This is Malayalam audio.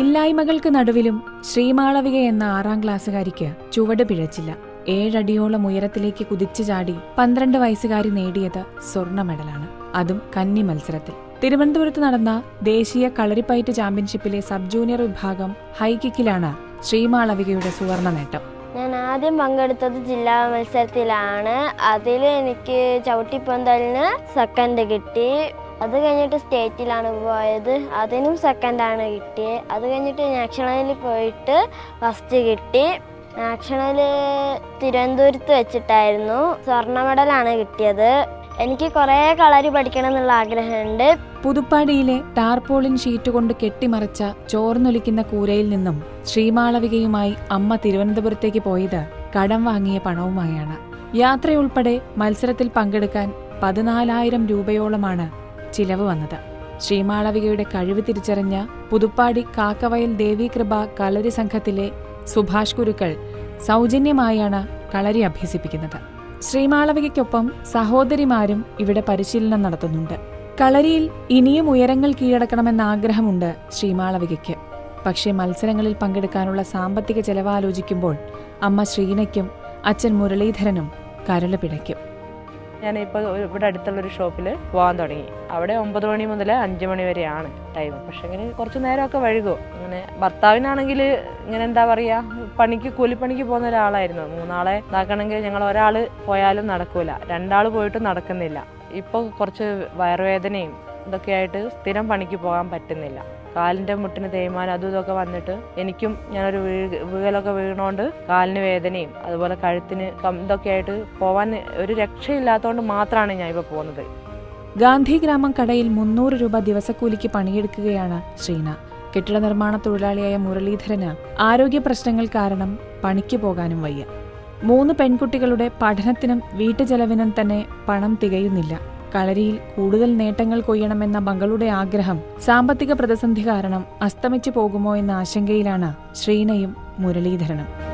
ഇല്ലായ്മകൾക്ക് നടുവിലും ശ്രീമാളവിക എന്ന ആറാം ക്ലാസ്സുകാരിക്ക് ചുവട് പിഴച്ചില്ല. ഏഴടിയോളം ഉയരത്തിലേക്ക് കുതിച്ചു ചാടി പന്ത്രണ്ട് വയസ്സുകാരി നേടിയത് സ്വർണ മെഡലാണ് അതും കന്നി മത്സരത്തിൽ. തിരുവനന്തപുരത്ത് നടന്ന ദേശീയ കളരിപ്പയറ്റ് ചാമ്പ്യൻഷിപ്പിലെ സബ് ജൂനിയർ വിഭാഗം ഹൈ കിക്കിലാണ് ശ്രീമാളവികയുടെ സുവർണ നേട്ടം. ഞാൻ ആദ്യം പങ്കെടുത്തത് ജില്ലാ മത്സരത്തിലാണ്. അതിൽ എനിക്ക് ചവിട്ടിപ്പന്തലിന് സെക്കൻഡ് കിട്ടി. അത് കഴിഞ്ഞിട്ട് സ്റ്റേറ്റിലാണ് പോയത്. അതിനും സെക്കൻഡാണ് കിട്ടിയത് അത് കഴിഞ്ഞിട്ട് നാഷണലിൽ പോയിട്ട് ഫസ്റ്റ് കിട്ടി. നാഷണൽ തിരുവനന്തപുരത്ത് വെച്ചിട്ടായിരുന്നു. സ്വർണ മെഡലാണ് കിട്ടിയത്. എനിക്ക് കുറേ കളരി പഠിക്കണം എന്നുള്ള ആഗ്രഹമുണ്ട്. പുതുപ്പാടിയിലെ ടാർപോളിൻ ഷീറ്റ് കൊണ്ട് കെട്ടിമറച്ച ചോർന്നൊലിക്കുന്ന കൂരയിൽ നിന്നും ശ്രീമാളവികയുമായി അമ്മ തിരുവനന്തപുരത്തേക്ക് പോയത് കടം വാങ്ങിയ പണവുമായാണ്. യാത്രയുൾപ്പെടെ മത്സരത്തിൽ പങ്കെടുക്കാൻ പതിനാലായിരം രൂപയോളമാണ് ചിലവ് വന്നത്. ശ്രീമാളവികയുടെ കഴിവ് തിരിച്ചറിഞ്ഞ പുതുപ്പാടി കാക്കവയൽ ദേവീകൃപ കളരി സംഘത്തിലെ സുഭാഷ് ഗുരുക്കൾ സൗജന്യമായാണ് കളരി അഭ്യസിപ്പിക്കുന്നത്. ശ്രീമാളവികയ്ക്കൊപ്പം സഹോദരിമാരും ഇവിടെ പരിശീലനം നടത്തുന്നുണ്ട്. കളരിയിൽ ഇനിയും ഉയരങ്ങൾ കീഴടക്കണമെന്ന ആഗ്രഹമുണ്ട് ശ്രീമാളവികയ്ക്ക്. പക്ഷേ മത്സരങ്ങളിൽ പങ്കെടുക്കാനുള്ള സാമ്പത്തിക ചെലവാലോചിക്കുമ്പോൾ അമ്മ ശ്രീനയ്ക്കും അച്ഛൻ മുരളീധരനും കരൾ പിടയ്ക്കും. ഞാനിപ്പോൾ ഇവിടെ അടുത്തുള്ള ഒരു ഷോപ്പിൽ പോകാൻ തുടങ്ങി. അവിടെ ഒമ്പത് മണി മുതൽ അഞ്ച് മണി വരെയാണ് ടൈം പക്ഷെ ഇങ്ങനെ കുറച്ച് നേരമൊക്കെ വഴുകും അങ്ങനെ ഭർത്താവിനാണെങ്കിൽ ഇങ്ങനെ എന്താ പറയുക പണിക്ക് കൂലിപ്പണിക്ക് പോകുന്ന ഒരാളായിരുന്നു. മൂന്നാളെ ഇതാക്കണമെങ്കിൽ ഞങ്ങൾ ഒരാൾ പോയാലും നടക്കൂല. രണ്ടാൾ പോയിട്ട് നടക്കുന്നില്ല. ഇപ്പോൾ കുറച്ച് വയറുവേദനയും ഇതൊക്കെ ആയിട്ട് സ്ഥിരം പണിക്ക് പോകാൻ പറ്റുന്നില്ല. കാലിന്റെ മുട്ടിന് തേയ്മാനം അതും ഇതൊക്കെ വന്നിട്ട് എനിക്കും ഞാനൊരു വീഴലൊക്കെ വീണോണ്ട് കാലിന് വേദനയും അതുപോലെ കഴുത്തിന് ഇതൊക്കെ ആയിട്ട് പോവാൻ ഒരു രക്ഷയില്ലാത്തതുകൊണ്ട് മാത്രമാണ് ഞാൻ ഇപ്പോൾ പോകുന്നത്. ഗാന്ധി ഗ്രാമം കടയിൽ മുന്നൂറ് രൂപ ദിവസക്കൂലിക്ക് പണിയെടുക്കുകയാണ് ശ്രീന. കെട്ടിട നിർമ്മാണ തൊഴിലാളിയായ മുരളീധരന് ആരോഗ്യ പ്രശ്നങ്ങൾ കാരണം പണിക്ക് പോകാനും വയ്യ. മൂന്ന് പെൺകുട്ടികളുടെ പഠനത്തിനും വീട്ടുചെലവിനും തന്നെ പണം തികയുന്നില്ല. കളരിയിൽ കൂടുതൽ നേട്ടങ്ങൾ കൊയ്യണമെന്ന മകളുടെ ആഗ്രഹം സാമ്പത്തിക പ്രതിസന്ധി കാരണം അസ്തമിച്ചു പോകുമോ എന്ന ആശങ്കയിലാണ് ശ്രീനയും മുരളീധരനും